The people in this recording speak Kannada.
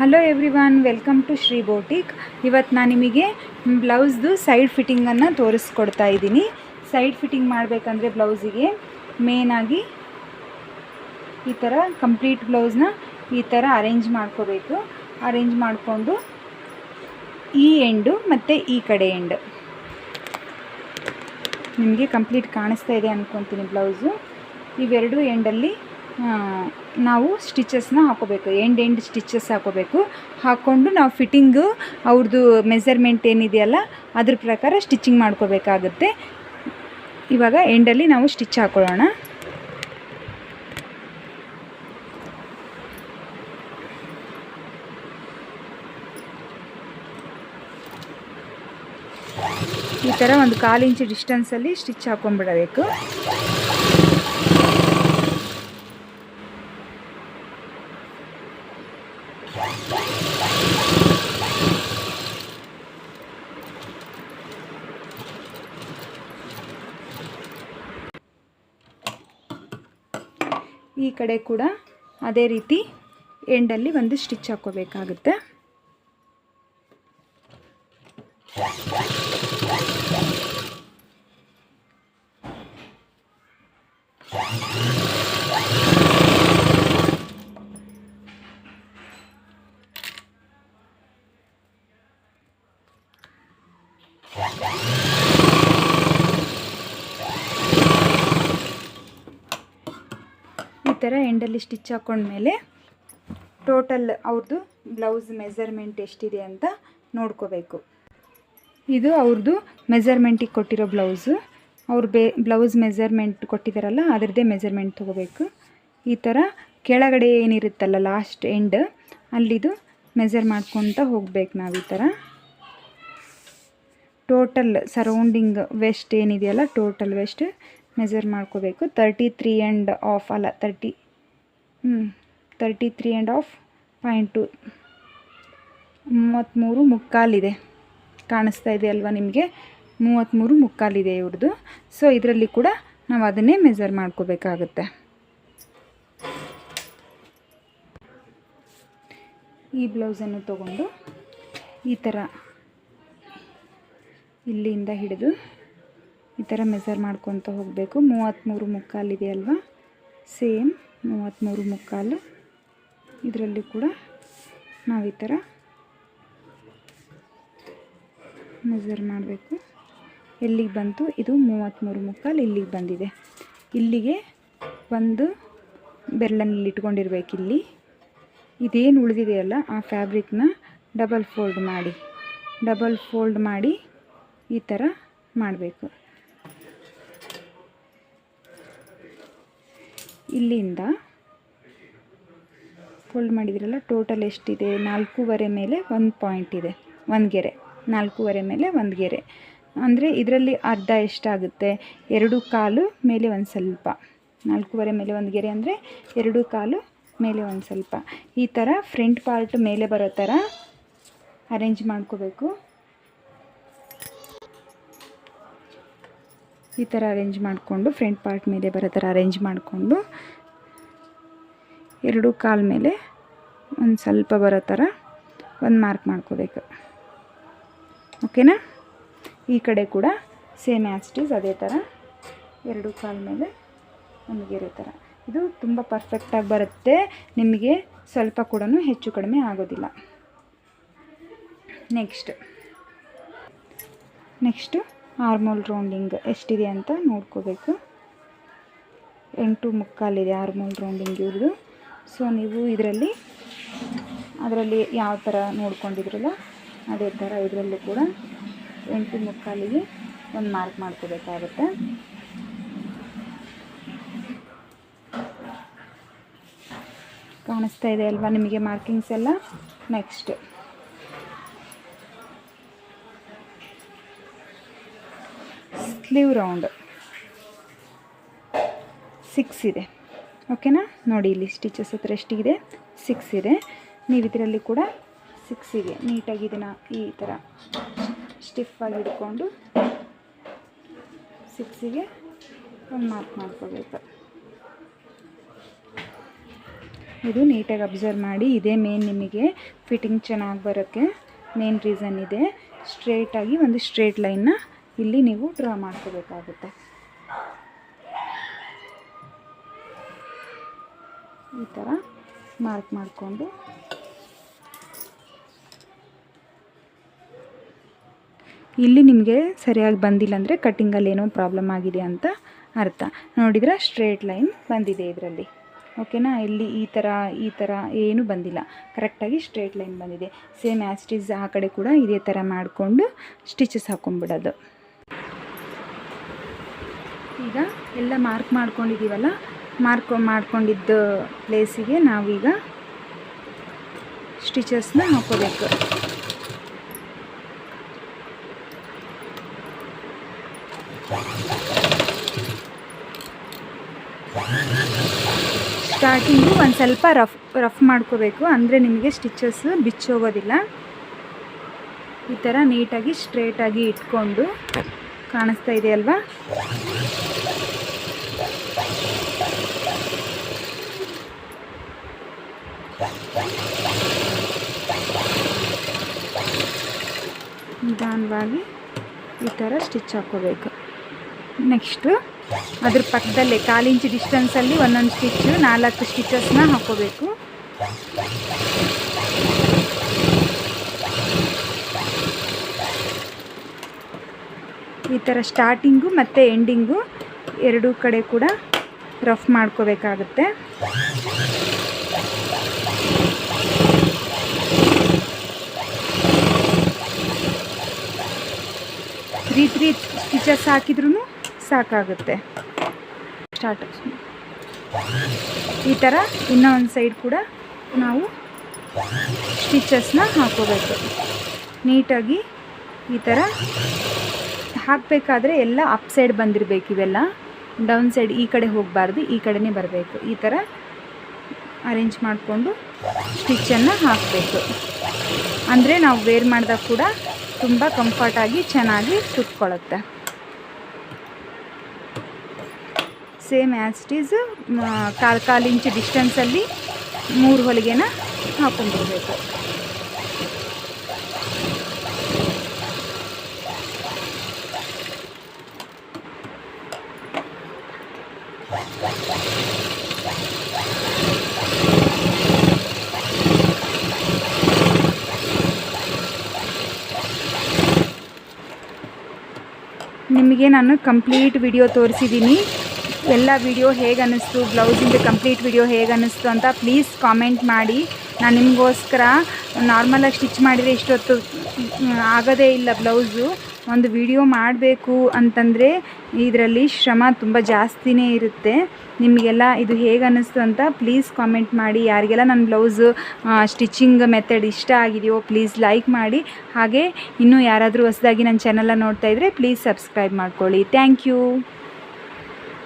Hello everyone welcome to Shri boutique ಇವತ್ತು ನಾನು ನಿಮಗೆ ಬ್ಲೌಸ್ದು ಸೈಡ್ ಫಿಟ್ಟಿಂಗನ್ನು ತೋರಿಸ್ಕೊಡ್ತಾ ಇದ್ದೀನಿ. ಸೈಡ್ ಫಿಟ್ಟಿಂಗ್ ಮಾಡಬೇಕಂದ್ರೆ ಬ್ಲೌಸಿಗೆ ಮೇನಾಗಿ ಈ ಥರ ಕಂಪ್ಲೀಟ್ ಬ್ಲೌಸ್ನ ಈ ಥರ ಅರೇಂಜ್ ಮಾಡ್ಕೋಬೇಕು. ಅರೇಂಜ್ ಮಾಡಿಕೊಂಡು ಈ ಎಂಡು ಮತ್ತು ಈ ಕಡೆ ಎಂಡ್ ನಿಮಗೆ ಕಂಪ್ಲೀಟ್ ಕಾಣಿಸ್ತಾ ಇದೆ ಅಂದ್ಕೊತೀನಿ ಬ್ಲೌಸು. ಇವೆರಡೂ ಎಂಡಲ್ಲಿ ನಾವು ಸ್ಟಿಚಸ್ನ ಹಾಕೋಬೇಕು ಎಂಡ್ ಎಂಡ್ ಸ್ಟಿಚಸ್ ಹಾಕೋಬೇಕು. ಹಾಕ್ಕೊಂಡು ನಾವು ಫಿಟ್ಟಿಂಗು ಅವ್ರದ್ದು ಮೆಸರ್ಮೆಂಟ್ ಏನಿದೆಯಲ್ಲ, ಅದ್ರ ಪ್ರಕಾರ ಸ್ಟಿಚಿಂಗ್ ಮಾಡ್ಕೋಬೇಕಾಗುತ್ತೆ. ಇವಾಗ ಎಂಡಲ್ಲಿ ನಾವು ಸ್ಟಿಚ್ ಹಾಕೊಳ್ಳೋಣ. ಈ ಥರ ಒಂದು ಕಾಲು ಇಂಚು ಡಿಸ್ಟೆನ್ಸಲ್ಲಿ ಸ್ಟಿಚ್ ಹಾಕೊಂಡ್ಬಿಡಬೇಕು. ಈ ಕಡೆ ಕೂಡ ಅದೇ ರೀತಿ ಎಂಡಲ್ಲಿ ಒಂದು ಸ್ಟಿಚ್ ಹಾಕೋಬೇಕಾಗುತ್ತೆ ಈ ಥರ ಎಂಡಲ್ಲಿ ಸ್ಟಿಚ್ ಹಾಕ್ಕೊಂಡ್ಮೇಲೆ ಟೋಟಲ್ ಅವ್ರದ್ದು ಬ್ಲೌಸ್ ಮೆಸರ್ಮೆಂಟ್ ಎಷ್ಟಿದೆ ಅಂತ ನೋಡ್ಕೋಬೇಕು. ಇದು ಅವ್ರದ್ದು ಮೆಸರ್ಮೆಂಟಿಗೆ ಕೊಟ್ಟಿರೋ ಬ್ಲೌಸು ಅವ್ರು ಬೇ ಬ್ಲೌಸ್ ಮೆಸರ್ಮೆಂಟ್ ಕೊಟ್ಟಿದ್ದಾರಲ್ಲ ಅದರದ್ದೇ ಮೆಸರ್ಮೆಂಟ್ ತೊಗೋಬೇಕು. ಈ ಥರ ಕೆಳಗಡೆ ಏನಿರುತ್ತಲ್ಲ ಲಾಸ್ಟ್ ಎಂಡ್ ಅಲ್ಲಿದು ಮೆಸರ್ ಮಾಡ್ಕೊತ ಹೋಗ್ಬೇಕು ನಾವು ಈ ಥರ. ಟೋಟಲ್ ಸರೌಂಡಿಂಗ್ ವೆಸ್ಟ್ ಏನಿದೆಯಲ್ಲ ಟೋಟಲ್ ವೆಸ್ಟ್ ಮೆಸರ್ ಮಾಡ್ಕೋಬೇಕು. ತರ್ಟಿ ತ್ರೀ ಆ್ಯಂಡ್ ಆಫ್ ಅಲ್ಲ ತರ್ಟಿ ಹ್ಞೂ thirty three and half point two ಮೂವತ್ತ್ಮೂರು ಮುಕ್ಕಾಲಿದೆ ಕಾಣಿಸ್ತಾ ಇದೆ ಅಲ್ವಾ ನಿಮಗೆ? ಮೂವತ್ತ್ಮೂರು ಮುಕ್ಕಾಲಿದೆ ಇವ್ರದ್ದು ಸೊ ಇದರಲ್ಲಿ ಕೂಡ ನಾವು ಅದನ್ನೇ ಮೆಸರ್ ಮಾಡ್ಕೋಬೇಕಾಗುತ್ತೆ. ಈ ಬ್ಲೌಸನ್ನು ತಗೊಂಡು ಈ ಥರ ಇಲ್ಲಿಂದ ಹಿಡಿದು ಈ ಥರ ಮೆಸರ್ ಮಾಡ್ಕೊತ ಹೋಗಬೇಕು. ಮೂವತ್ತ್ಮೂರು ಮುಕ್ಕಾಲಿದೆ ಅಲ್ವಾ? ಸೇಮ್ ಮೂವತ್ತ್ಮೂರು ಮುಕ್ಕಾಲು. ಇದರಲ್ಲಿ ಕೂಡ ನಾವು ಈ ಥರ ಮೆಸರ್ ಮಾಡಬೇಕು. ಎಲ್ಲಿಗೆ ಬಂತು? ಇದು ಮೂವತ್ತ್ಮೂರು ಮುಕ್ಕಾಲು ಇಲ್ಲಿಗೆ ಬಂದಿದೆ. ಇಲ್ಲಿಗೆ ಒಂದು ಬೆರಳಲ್ಲಿ ಇಟ್ಕೊಂಡಿರ್ಬೇಕು ಇಲ್ಲಿ. ಇದೇನು ಉಳಿದಿದೆಯಲ್ಲ ಆ ಫ್ಯಾಬ್ರಿಕ್ನ ಡಬಲ್ ಫೋಲ್ಡ್ ಮಾಡಿ. ಡಬಲ್ ಫೋಲ್ಡ್ ಮಾಡಿ ಈ ಥರ ಮಾಡಬೇಕು. ಇಲ್ಲಿಂದ ಫೋಲ್ಡ್ ಮಾಡಿದ್ರಲ್ಲ ಟೋಟಲ್ ಎಷ್ಟಿದೆ? ನಾಲ್ಕೂವರೆ ಮೇಲೆ ಒಂದು ಪಾಯಿಂಟ್ ಇದೆ. ಒಂದು ಗೆರೆ. ನಾಲ್ಕೂವರೆ ಮೇಲೆ ಒಂದು ಗೆರೆ. ಅಂದರೆ ಇದರಲ್ಲಿ ಅರ್ಧ ಎಷ್ಟಾಗುತ್ತೆ? ಎರಡು ಕಾಲು ಮೇಲೆ ಒಂದು ಸ್ವಲ್ಪ. ನಾಲ್ಕೂವರೆ ಮೇಲೆ ಒಂದು ಗೆರೆ ಅಂದರೆ ಎರಡು ಕಾಲು ಮೇಲೆ ಒಂದು ಸ್ವಲ್ಪ. ಈ ಥರ ಫ್ರಂಟ್ ಪಾರ್ಟ್ ಮೇಲೆ ಬರೋ ಥರ ಅರೇಂಜ್ ಮಾಡ್ಕೋಬೇಕು. ಈ ಥರ ಅರೇಂಜ್ ಮಾಡಿಕೊಂಡು ಫ್ರಂಟ್ ಪಾರ್ಟ್ ಮೇಲೆ ಬರೋ ಥರ ಅರೇಂಜ್ ಮಾಡಿಕೊಂಡು ಎರಡು ಕಾಲ್ ಮೇಲೆ ಒಂದು ಸ್ವಲ್ಪ ಬರೋ ಥರ ಒಂದು ಮಾರ್ಕ್ ಮಾಡ್ಕೋಬೇಕು. ಓಕೆನಾ ಈ ಕಡೆ ಕೂಡ ಸೇಮ್ ಆ್ಯಸ್ಟೀಸ್ ಅದೇ ಥರ ಎರಡು ಕಾಲ್ ಮೇಲೆ ಒಂದು ಗೆರೆ ಥರ. ಇದು ತುಂಬ ಪರ್ಫೆಕ್ಟಾಗಿ ಬರುತ್ತೆ. ನಿಮಗೆ ಸ್ವಲ್ಪ ಕೂಡ ಹೆಚ್ಚು ಕಡಿಮೆ ಆಗೋದಿಲ್ಲ. ನೆಕ್ಸ್ಟ್ ನೆಕ್ಸ್ಟು ಆರ್ಮೋಲ್ ರೌಂಡಿಂಗ್ ಎಷ್ಟಿದೆ ಅಂತ ನೋಡ್ಕೋಬೇಕು. ಎಂಟು ಮುಕ್ಕಾಲಿದೆ ಆರ್ಮೋಲ್ ರೌಂಡಿಂಗ್ ಇವ್ರದ್ದು ಸೊ ನೀವು ಇದರಲ್ಲಿ, ಅದರಲ್ಲಿ ಯಾವ ಥರ ನೋಡ್ಕೊಂಡಿದ್ರಲ್ಲ, ಅದೇ ಥರ ಇದರಲ್ಲೂ ಕೂಡ ಎಂಟು ಮುಕ್ಕಾಲಿಗೆ ಒಂದು ಮಾರ್ಕ್ ಮಾಡ್ಕೋಬೇಕಾಗುತ್ತೆ. ಕಾಣಿಸ್ತಾ ಇದೆ ಅಲ್ವಾ ನಿಮಗೆ ಮಾರ್ಕಿಂಗ್ಸ್ ಎಲ್ಲ? ನೆಕ್ಸ್ಟ್ ಸ್ಲೀವ್ ರೌಂಡ್ ಸಿಕ್ಸ್ ಇದೆ. ಓಕೆನಾ ನೋಡಿ, ಇಲ್ಲಿ ಸ್ಟಿಚಸ್ ಹತ್ರ ಎಷ್ಟಿದೆ? ಸಿಕ್ಸ್ ಇದೆ. ನೀವು ಇದರಲ್ಲಿ ಕೂಡ ಸಿಕ್ಸಿಗೆ ನೀಟಾಗಿ ಇದನ್ನು ಈ ಥರ ಸ್ಟಿಫಾಗಿ ಹಿಡ್ಕೊಂಡು ಸಿಕ್ಸಿಗೆ ಒಂದು ಮಾರ್ಕ್ ಮಾಡ್ಕೋಬೇಕು. ಇದು ನೀಟಾಗಿ ಅಬ್ಸರ್ವ್ ಮಾಡಿ. ಇದೇ ಮೇನ್ ನಿಮಗೆ ಫಿಟ್ಟಿಂಗ್ ಚೆನ್ನಾಗಿ ಬರೋಕ್ಕೆ ಮೇನ್ ರೀಸನ್ ಇದೆ. ಸ್ಟ್ರೇಟಾಗಿ ಒಂದು ಸ್ಟ್ರೇಟ್ ಲೈನ್ನ ಇಲ್ಲಿ ನೀವು ಡ್ರಾ ಮಾಡ್ಕೋಬೇಕಾಗುತ್ತೆ. ಈ ಥರ ಮಾರ್ಕ್ ಮಾಡಿಕೊಂಡು. ಇಲ್ಲಿ ನಿಮಗೆ ಸರಿಯಾಗಿ ಬಂದಿಲ್ಲ ಅಂದರೆ ಕಟ್ಟಿಂಗಲ್ಲಿ ಏನೋ ಪ್ರಾಬ್ಲಮ್ ಆಗಿದೆ ಅಂತ ಅರ್ಥ. ನೋಡಿದ್ರೆ ಸ್ಟ್ರೇಟ್ ಲೈನ್ ಬಂದಿದೆ ಇದರಲ್ಲಿ. ಓಕೆನಾ ಇಲ್ಲಿ ಈ ಥರ ಈ ಥರ ಏನೂ ಬಂದಿಲ್ಲ. ಕರೆಕ್ಟಾಗಿ ಸ್ಟ್ರೇಟ್ ಲೈನ್ ಬಂದಿದೆ. ಸೇಮ್ ಆ್ಯಸ್ಟಿಸ್ ಆ ಕಡೆ ಕೂಡ ಇದೇ ಥರ ಮಾಡಿಕೊಂಡು ಸ್ಟಿಚಸ್ ಹಾಕೊಂಡ್ಬಿಡೋದು. ಎಲ್ಲ ಮಾರ್ಕ್ ಮಾಡ್ಕೊಂಡಿದ್ದೀವಲ್ಲ? ಮಾರ್ಕ್ ಮಾಡ್ಕೊಂಡಿದ್ದ ಪ್ಲೇಸಿಗೆ ನಾವೀಗ ಸ್ಟಿಚಸ್ನ ಹಾಕೋಬೇಕು. ಸ್ಟಾರ್ಟಿಂಗು ಒಂದು ಸ್ವಲ್ಪ ರಫ್ ರಫ್ ಮಾಡ್ಕೋಬೇಕು. ಅಂದರೆ ನಿಮಗೆ ಸ್ಟಿಚಸ್ ಬಿಚ್ಚೋಗೋದಿಲ್ಲ ಈ ಥರ ನೀಟಾಗಿ ಸ್ಟ್ರೇಟಾಗಿ ಇಟ್ಕೊಂಡು ಕಾಣಿಸ್ತಾ ಇದೆ ಅಲ್ವಾ? ನಿಧಾನವಾಗಿ ಈ ಥರ ಸ್ಟಿಚ್ ಹಾಕ್ಕೋಬೇಕು. ನೆಕ್ಸ್ಟು ಅದ್ರ ಪಕ್ಕದಲ್ಲೇ ಕಾಲು ಇಂಚ್ ಡಿಸ್ಟೆನ್ಸಲ್ಲಿ ಒಂದೊಂದು ಸ್ಟಿಚ್ಚು ನಾಲ್ಕು ಸ್ಟಿಚಸ್ನ ಹಾಕ್ಕೋಬೇಕು. ಈ ಥರ ಸ್ಟಾರ್ಟಿಂಗು ಮತ್ತು ಎಂಡಿಂಗು ಎರಡೂ ಕಡೆ ಕೂಡ ರಫ್ ಮಾಡ್ಕೋಬೇಕಾಗುತ್ತೆ. ತ್ರೀ ತ್ರೀ ಸ್ಟಿಚಸ್ ಹಾಕಿದ್ರೂ ಸಾಕಾಗುತ್ತೆ. ಸ್ಟಾರ್ಟ್ ಈ ಥರ ಇನ್ನೂ ಒಂದು ಸೈಡ್ ಕೂಡ ನಾವು ಸ್ಟಿಚಸ್ನ ಹಾಕೋಬೇಕು. ನೀಟಾಗಿ ಈ ಥರ ಹಾಕಬೇಕಾದ್ರೆ ಎಲ್ಲ ಅಪ್ ಸೈಡ್ ಬಂದಿರಬೇಕು ಇವೆಲ್ಲ. ಡೌನ್ ಸೈಡ್ ಈ ಕಡೆ ಹೋಗಬಾರ್ದು, ಈ ಕಡೆನೇ ಬರಬೇಕು. ಈ ಥರ ಅರೇಂಜ್ ಮಾಡಿಕೊಂಡು ಸ್ಟಿಚ್ಚನ್ನು ಹಾಕಬೇಕು. ಅಂದರೆ ನಾವು ವೇರ್ ಮಾಡಿದಾಗ ಕೂಡ ತುಂಬ ಕಂಫರ್ಟಾಗಿ ಚೆನ್ನಾಗಿ ಸುತ್ಕೊಳ್ಳುತ್ತೆ. ಸೇಮ್ ಆ್ಯಸ್ ಇಟ್ ಈಸ್ ಕಾಲು ಕಾಲು ಇಂಚ್ ಡಿಸ್ಟೆನ್ಸಲ್ಲಿ ಮೂರು ಹೊಲಿಗೆನ ಹಾಕೊಂಡ್ಬಿಡ್ಬೇಕು ನಿಮಗೆ ನಾನು ಕಂಪ್ಲೀಟ್ ವಿಡಿಯೋ ತೋರಿಸಿದ್ದೀನಿ ಎಲ್ಲ ವಿಡಿಯೋ ಹೇಗೆ ಅನ್ನಿಸ್ತು ಬ್ಲೌಸಿಂದು ಕಂಪ್ಲೀಟ್ ವಿಡಿಯೋ ಹೇಗೆ ಅನ್ನಿಸ್ತು ಅಂತ ಪ್ಲೀಸ್ ಕಾಮೆಂಟ್ ಮಾಡಿ. ನಾನು ನಿಮಗೋಸ್ಕರ ನಾರ್ಮಲಾಗಿ ಸ್ಟಿಚ್ ಮಾಡಿದರೆ ಇಷ್ಟೊತ್ತು ಆಗೋದೇ ಇಲ್ಲ ಬ್ಲೌಸು ಒಂದು ವಿಡಿಯೋ ಮಾಡಬೇಕು ಅಂತಂದರೆ ಇದರಲ್ಲಿ ಶ್ರಮ ತುಂಬ ಜಾಸ್ತಿನೇ ಇರುತ್ತೆ. ನಿಮಗೆಲ್ಲ ಇದು ಹೇಗೆ ಅನ್ನಿಸ್ತು ಅಂತ ಪ್ಲೀಸ್ ಕಾಮೆಂಟ್ ಮಾಡಿ. ಯಾರಿಗೆಲ್ಲ ನನ್ನ ಬ್ಲೌಸು ಸ್ಟಿಚಿಂಗ್ ಮೆಥಡ್ ಇಷ್ಟ ಆಗಿದೆಯೋ ಪ್ಲೀಸ್ ಲೈಕ್ ಮಾಡಿ. ಹಾಗೆ ಇನ್ನೂ ಯಾರಾದರೂ ಹೊಸದಾಗಿ ನನ್ನ ಚಾನಲ್ನ ನೋಡ್ತಾ ಇದ್ದರೆ ಪ್ಲೀಸ್ ಸಬ್ಸ್ಕ್ರೈಬ್ ಮಾಡ್ಕೊಳ್ಳಿ. Thank you